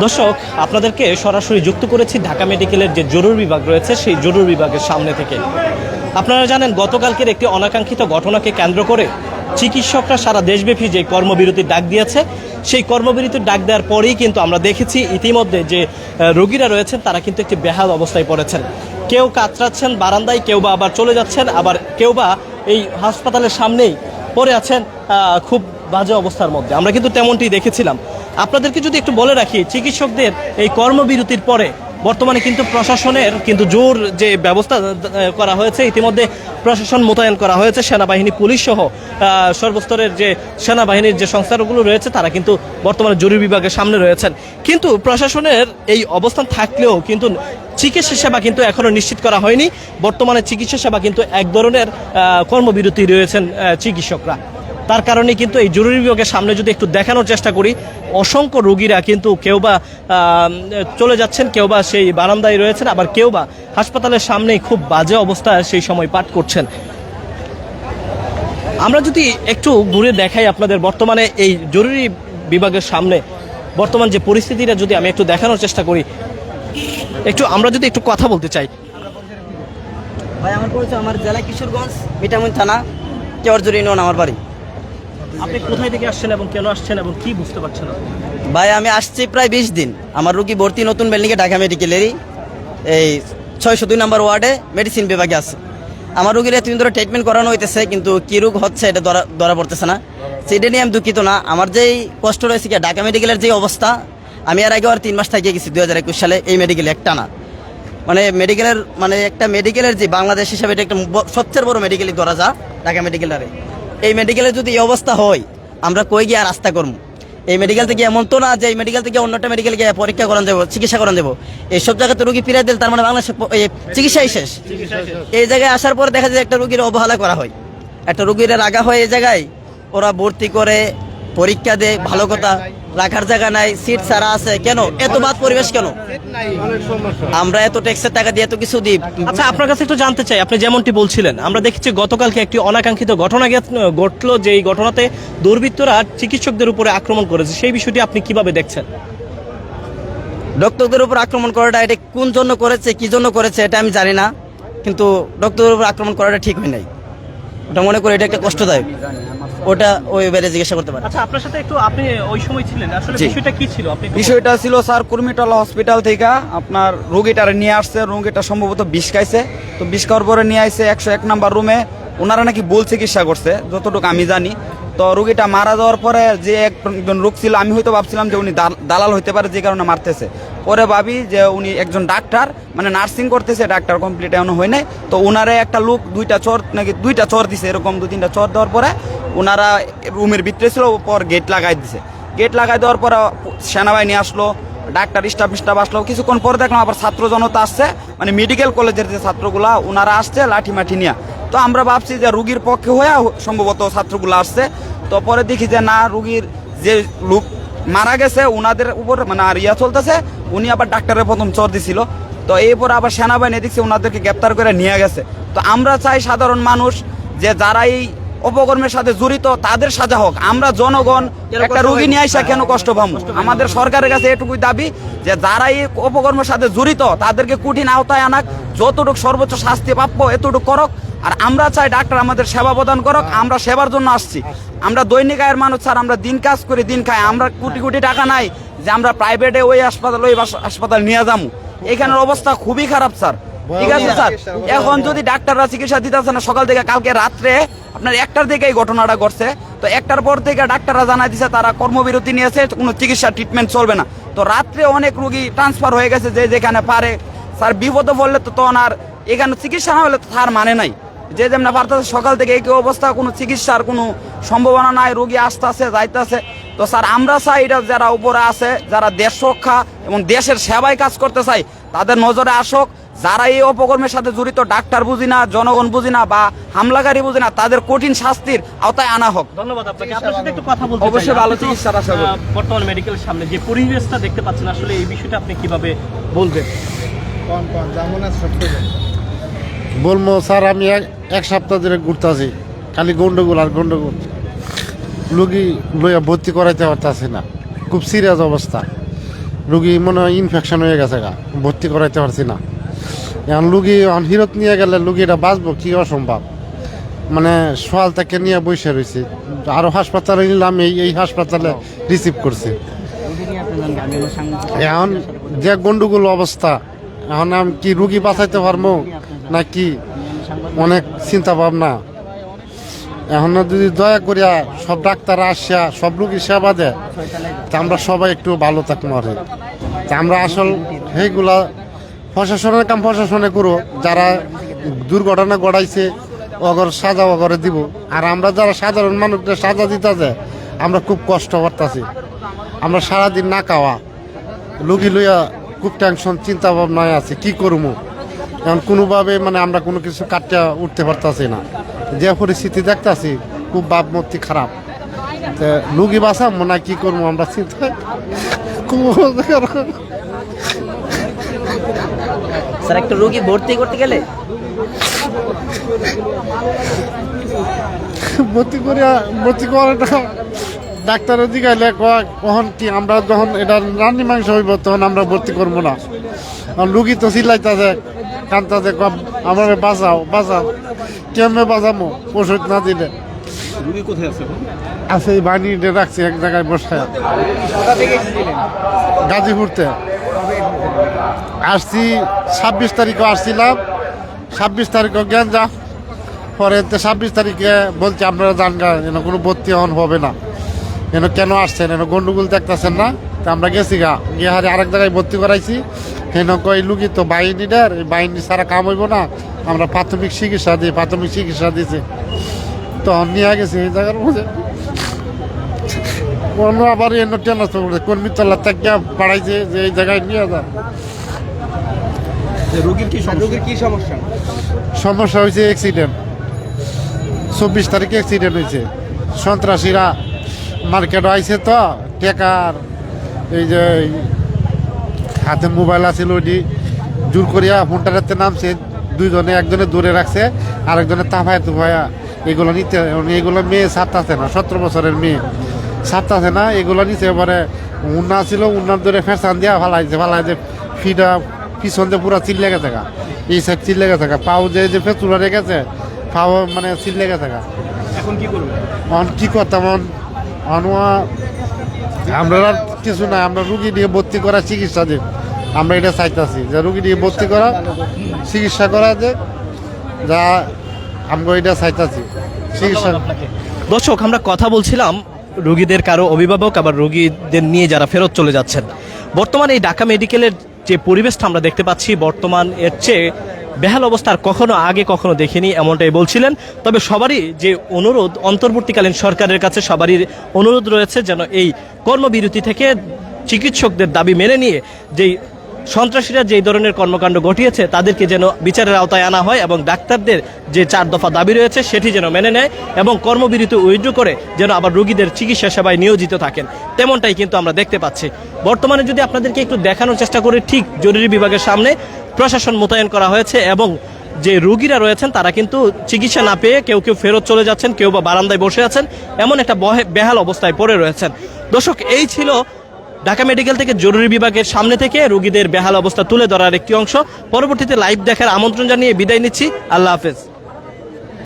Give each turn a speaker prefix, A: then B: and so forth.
A: দর্শক, আপনাদেরকে সরাসরি যুক্ত করেছি ঢাকা মেডিকেলের যে জরুরি বিভাগ রয়েছে, সেই জরুরি বিভাগের সামনে থেকে। আপনারা জানেন, গতকালকের একটি অনাকাঙ্ক্ষিত ঘটনাকে কেন্দ্র করে চিকিৎসকরা সারা দেশব্যাপী যে কর্মবিরতির ডাক দিয়েছে, সেই কর্মবিরতির ডাক দেওয়ার পরেই কিন্তু আমরা দেখেছি ইতিমধ্যে যে রোগীরা রয়েছেন, তারা কিন্তু একটি বেহাল অবস্থায় পড়েছেন। কেউ কাতরাচ্ছেন, বারান্দায় কেউ বা আবার চলে যাচ্ছেন, আবার কেউ বা এই হাসপাতালের সামনেই পড়ে আছেন খুব বাজে অবস্থার মধ্যে। আমরা কিন্তু তেমনটি দেখেছিলাম। আপনাদেরকে যদি একটু বলে রাখি, চিকিৎসকদের এই কর্মবিরতির পরে বর্তমানে কিন্তু প্রশাসনের কিন্তু জোর যে ব্যবস্থা করা হয়েছে, ইতিমধ্যে প্রশাসন মোতায়েন করা হয়েছে, সেনাবাহিনী, পুলিশ সহ সর্বস্তরের যে সেনাবাহিনীর যে সংস্থাগুলো রয়েছে, তারা কিন্তু বর্তমানে জরুরি বিভাগের সামনে রয়েছেন। কিন্তু প্রশাসনের এই অবস্থান থাকলেও কিন্তু চিকিৎসা সেবা কিন্তু এখনও নিশ্চিত করা হয়নি। বর্তমানে চিকিৎসা সেবা কিন্তু এক ধরনের কর্মবিরতি রয়েছেন চিকিৎসকরা। তার কারণে কিন্তু এই জরুরি বিভাগের সামনে যদি একটু দেখানোর চেষ্টা করি, অসংখ্য রোগীরা কিন্তু কেউ বা চলে যাচ্ছেন, কেউ বা সেই বারান্দায় রয়েছেন, আবার কেউ বা হাসপাতালের সামনেই খুব বাজে অবস্থায় সেই সময় পাঠ করছেন। আমরা যদি একটু ঘুরে দেখাই আপনাদের বর্তমানে এই জরুরি বিভাগের সামনে, বর্তমান যে পরিস্থিতিটা যদি আমি একটু দেখানোর চেষ্টা করি, একটু আমরা যদি একটু কথা বলতে চাই।
B: ভাই, আমার পরিচয় আমার জেলা কিশোরগঞ্জ, মিঠামুন থানা কেওয়ারজুরি নন আমার বাড়ি।
A: আপনি কোথায় থেকে আসছেন এবং কেন আসছেন এবং কি বুঝতে পারছেন
B: ভাই, আমি আসছি প্রায় বিশ দিন। আমার রুগী ভর্তি, নতুন বিল্ডিংয়ে ঢাকা মেডিকেলেরই। এই ছয়শো দুই নম্বর ওয়ার্ডে মেডিসিন বিভাগে আছে। আমার রুগীর এতদিন ধরে ট্রিটমেন্ট করানো হইতেছে, কিন্তু কি রোগ হচ্ছে এটা ধরা ধরা পড়তেছে না। সেটা নিয়ে আমি দুঃখিত না। আমার যেই কষ্ট রয়েছে কি, ঢাকা মেডিকেলের যে অবস্থা, আমি আর আগে আর তিন মাস থেকে গেছি দু হাজার একুশ সালে এই মেডিকেলে একটা না। মানে মেডিকেলের মানে একটা মেডিকেলের যে বাংলাদেশ হিসাবে এটা একটা সবচেয়ে বড় মেডিকেলই ধরা যা, ঢাকা মেডিকেলারে এই মেডিকেলে যদি এই অবস্থা হয়, আমরা কই গিয়ে রাস্তা করব এই মেডিকেল থেকে এমন তো না যে এই মেডিকেল থেকে অন্যটা মেডিকেল গিয়ে পরীক্ষা করান দেবো, চিকিৎসা করান দেবো। এইসব জায়গাতে রুগী ফিরে দিল তার মানে বাংলাদেশে চিকিৎসাই শেষ। এই জায়গায় আসার পর দেখা যায় একটা রুগীর অবহেলা করা হয়। একটা রুগীরা রাগা হয় এই জায়গায়, ওরা ভর্তি করে, পরীক্ষা দেয়, ভালো কথা। রাখার জায়গা নাই সিট ছাড়া আছে। কেন? এত বাদ পরিবেশ কেন? আমরা এত ট্যাক্সের টাকা দিয়ে এত কিছু দিই।
A: আচ্ছা আপনার কাছে একটু জানতে চাই আপনি যেমনটি বলছিলেন আমরা দেখেছি গতকালকে একটি অনাকাঙ্ক্ষিত ঘটনা ঘটলো যে এই ঘটনাতে দুর্বৃত্তরা চিকিৎসকদের উপরে আক্রমণ করেছে। সেই বিষয়টি আপনি কীভাবে দেখছেন?
B: ডক্টরদের উপর আক্রমণ করাটা এটা কোন জন্য করেছে কি জন্য করেছে এটা আমি জানি না। কিন্তু ডক্টরদের উপর আক্রমণ করাটা ঠিক হয় নাই। ওটা মনে করি এটা একটা কষ্টদায়ক। ওটা ওই বেড়ে জিজ্ঞাসা করতে পারে।
A: আচ্ছা আপনার সাথে একটু আপনি ওই সময় ছিলেন আসলে বিষয়টা কি ছিল? আপনি
C: বিষয়টা ছিল স্যার কুর্মিটলা হসপিটাল থেকে আপনার রোগীটারে নিয়ে আসছে রোগীটা সম্ভবত বিষ খাইছে। তো বিষ খাওয়ার পরে নিয়ে আসছে একশো এক নাম্বার রুমে। ওনারা নাকি ভুল চিকিৎসা করছে যতটুকু আমি জানি। তো রুগীটা মারা যাওয়ার পরে যে একজন রোগ ছিল আমি হয়তো ভাবছিলাম যে উনি দাল- দালাল হইতে পারে যে কারণে মারতেছে। পরে ভাবি যে উনি একজন ডাক্তার মানে নার্সিং করতেছে ডাক্তার কমপ্লিট এমন হয় নাই। তো ওনারে একটা লোক দুইটা চর নাকি দুইটা চর দিছে এরকম দু তিনটা চর দেওয়ার পরে। ওনারা রুমের ভিতরে ছিল, পর গেট লাগাই দিছে। গেট লাগাই দেওয়ার পর সেনাবাহিনী আসলো, ডাক্তার স্টাফ স্টাফ আসলো। কিছুক্ষণ পরে দেখলাম আবার ছাত্র জনতা আসছে মানে মেডিকেল কলেজের যে ছাত্রগুলা ওনারা আসছে লাঠি মাঠি নিয়ে। তো আমরা ভাবছি যে রুগীর পক্ষে হয়ে সম্ভবত ছাত্রগুলো আসছে। তো পরে দেখি যে না, রুগীর যে লোক মারা গেছে ওনাদের উপর মানে আর ইয়া চলতেছে, উনি আবার ডাক্তারের প্রথম চর দিছিল। তো এরপর আবার সেনাবাহিনী দেখছে ওনাদেরকে গ্রেপ্তার করে নিয়ে গেছে। তো আমরা চাই সাধারণ মানুষ যে যারা এই অপকর্মের সাথে জড়িত তাদের সাজা হোক। আমরা জনগণ একটা রোগী নিয়ে আসা কেন কষ্ট পাবো আমাদের সরকারের কাছে এটুকুই দাবি যে যারা এই অপকর্মের সাথে জড়িত তাদেরকে কঠিন আওতায় আনাক। যতটুকু সর্বোচ্চ শাস্তি প্রাপ্য এতটুকু করক। আর আমরা চাই ডাক্তার আমাদের সেবা প্রদান করক। আমরা সেবার জন্য আসছি। আমরা দৈনিক আয়ের মানুষ স্যার। আমরা দিন কাজ করি দিন খাই। আমরা কোটি কোটি টাকা নাই যে আমরা প্রাইভেটে ওই হাসপাতাল ওই হাসপাতাল নিয়ে যাব এখানের অবস্থা খুবই খারাপ স্যার। ঠিক আছে স্যার। এখন যদি ডাক্তাররা চিকিৎসা দিতেছে না সকাল থেকে কালকে রাত্রে আপনার একটার থেকে এই ঘটনাটা ঘটছে। তো একটার পর থেকে ডাক্তাররা জানাই দিছে তারা কর্মবিরতি নিয়েছে কোনো চিকিৎসা ট্রিটমেন্ট চলবে না। তো রাত্রে অনেক রুগী ট্রান্সফার হয়ে গেছে যে যেখানে পারে। স্যার বিপদে পড়লে তো তখন আর এখানে চিকিৎসা না হলে তো তার মানে নাই। যে যেমন পারতেছে সকাল থেকে এই অবস্থা কোনো চিকিৎসার কোনো সম্ভাবনা নাই রোগী আসতেছে যাইতেছে। তো স্যার আমরা চাই এটা যারা উপরে আছে যারা দেশ রক্ষা এবং দেশের সেবায় কাজ করতে চাই তাদের নজরে আসুক। যারা এই অপকর্মের সাথে জড়িত ডাক্তার বুঝি না জনগণ বুঝি না বা হামলাকারী বুঝি না তাদের কঠিন শাস্তির আওতায় আনা হোক।
A: ধন্যবাদ আপনাকে। আপনার সাথে একটু কথা বলতে
C: অবশ্যই
A: চাই।
C: ভালো চিকিৎসার আশা করি।
A: বর্তমান মেডিকেলের সামনে যে পরিবেশটা দেখতে পাচ্ছেন আসলে এই বিষয়টা আপনি কীভাবে বলবেন?
D: কন কন যেমন আছে সব থেকে
E: বলব স্যার আমি এক এক সপ্তাহ ধরে ঘুরতেছি। খালি গন্ডগোল আর গন্ডগোল। রুগী লইয়া ভর্তি করাইতে পারতাছি না। খুব সিরিয়াস অবস্থা। রুগী মনে হয় ইনফেকশন হয়ে গেছে গা। ভর্তি করাইতে পারছি না। এখন রুগী এখন হিরত নিয়ে গেলে রুগীটা বাঁচবো, কি অসম্ভব? মানে সোয়াল তাকে নিয়ে বসে রয়েছে। আরও হাসপাতালে নিলাম, এই এই হাসপাতালে রিসিভ করছি। এখন যে গন্ডগোল অবস্থা, এখন আমি কি রুগী বাঁচাইতে পারব, নাকি অনেক চিন্তা ভাবনা এখন যদি দয়া করিয়া সব ডাক্তার আসিয়া, সব রুগী সেবা দেয়, তা আমরা সবাই একটু ভালো থাকব আর আমরা আসল সেইগুলা প্রশাসনের কাম প্রশাসনে করো, যারা দুর্ঘটনা ঘটাইছে অগর সাজা অগরে দিব। আর আমরা যারা সাধারণ মানুষদের সাজা দিতে যায় আমরা খুব কষ্ট করতেছি। আমরা সারাদিন না খাওয়া। লুগি লইয়া খুব টেনশন চিন্তা ভাবনায় আছে, কি করব? এখন কোনোভাবে মানে আমরা কোনো কিছু কাটতে উঠতে পারতাছি না। যে পরিস্থিতি দেখতাছি, খুব ভাবমূর্তি খারাপ। তা লুগি মনে হয় কি করব আমরা চিন্তা খুব
B: স্যার একটা রুগী ভর্তি করতে গেলে?
E: ভর্তি করিয়া ভর্তি করাটা ডাক্তারের দিকে কয় কখন কি আমরা যখন এটা রান্নি মাংস হইব তখন আমরা ভর্তি করব না। আর লুগি তো চিল্লাইতাছে কান্তাছে কম আমার বাঁচাও বাঁচাও কেমনে বাঁচামো? ওষুধ না দিলে। আছে? এই বানিয়ে রাখছি এক জায়গায় বসে। গাজীপুরতে। আসছি, ছাব্বিশ তারিখও আসছিলাম। ছাব্বিশ তারিখও গেঞ্জা। পরে ছাব্বিশ তারিখে বলছে, আপনারা জান গা, যেন কোনো ভর্তি হন, হবে না। যেন কেন আসছেন এন গন্ডগোল দেখতেছেন না? তা আমরা গেছি গা, গিয়ে হারে আরেক জায়গায় ভর্তি করাইছি। হেন কই লুকি তো বাহিনীটার এই বাহিনী সারা কাম হইব না। আমরা প্রাথমিক চিকিৎসা দিই, প্রাথমিক চিকিৎসা দিছি। তখন নিয়ে গেছি এই জায়গার মধ্যে। অন্য আবার এনে ট্রান্সফার করছে কর্মীতলা থেকে পাড়াইছে যে এই জায়গায় নিয়ে যান।
C: রোগীর কি রোগীর কি সমস্যা?
E: সমস্যা হয়েছে অ্যাক্সিডেন্ট চব্বিশ তারিখে অ্যাক্সিডেন্ট হয়েছে। সন্ত্রাসীরা মার্কেট আইছে তো টেকার এই যে হাতে মোবাইল আছিল ওইটি জোর করিয়া ফোনটাতে নামছে। দুইজনে একজনে দূরে রাখছে আরেকজনে তাফায় তুফায়া এগুলো নিতে এগুলো মেয়ে সাতটাছে না সতেরো বছরের মেয়ে। সাতটাছে না এগুলো নিচে এবারে উন্না ছিল উন্নার ধরে ফেসান দিয়া ফালাইছে ফালাইছে ফিটা পিছন দিয়ে পুরো চিল্লে গেছে গা। এই সাইড চিল্লে গেছে গা। পাও যে যে ফেতুলা রেখেছে পাও মানে চিল্লে গেছে গা।
C: এখন কি করবে?
E: এখন কি করতাম? এখন অনুয়া আমরা আর কিছু না আমরা রুগী দিয়ে ভর্তি করা চিকিৎসা দিই আমরা এটা চাইতেছি যে রুগী দিয়ে ভর্তি করা চিকিৎসা করা যে যা আমরা এটা চাইতেছি। চিকিৎসা
A: দর্শক আমরা কথা বলছিলাম রুগীদের কারও অভিভাবক আবার রুগীদের নিয়ে যারা ফেরত চলে যাচ্ছেন। বর্তমানে এই ঢাকা মেডিকেলের যে পরিবেশটা আমরা দেখতে পাচ্ছি বর্তমান, এর চেয়ে বেহাল অবস্থার কখনো আগে কখনো দেখিনি, এমনটাই বলছিলেন। তবে সবারই যে অনুরোধ, অন্তর্বর্তীকালীন সরকারের কাছে সবারই অনুরোধ রয়েছে যেন এই কর্মবিরতি থেকে চিকিৎসকদের দাবি মেনে নিয়ে যেই সন্ত্রাসীরা যেই ধরনের কর্মকাণ্ড ঘটিয়েছে, তাদেরকে যেন বিচারের আওতায় আনা হয় এবং ডাক্তারদের যে চার দফা দাবি রয়েছে, সেটি যেন মেনে নেয় এবং কর্মবিরতি উইথড্র করে যেন আবার রোগীদের চিকিৎসা সেবায় নিয়োজিত থাকেন। তেমনটাই কিন্তু আমরা দেখতে পাচ্ছি। বর্তমানে যদি আপনাদেরকে একটু দেখানোর চেষ্টা করি, ঠিক জরুরি বিভাগের সামনে প্রশাসন মোতায়েন করা হয়েছে এবং যে রোগীরা রয়েছেন, তারা কিন্তু চিকিৎসা না পেয়ে কেউ কেউ ফেরত চলে যাচ্ছেন, কেউ বা বারান্দায় বসে আছেন, এমন একটা বহে- বেহাল অবস্থায় পড়ে রয়েছেন। দর্শক, এই ছিল ঢাকা মেডিকেল থেকে জরুরি বিভাগের সামনে থেকে রোগীদের বেহাল অবস্থা তুলে ধরার একটি অংশ। পরবর্তীতে লাইভ দেখার আমন্ত্রণ জানিয়ে বিদায় নিচ্ছি। আল্লাহ হাফেজ।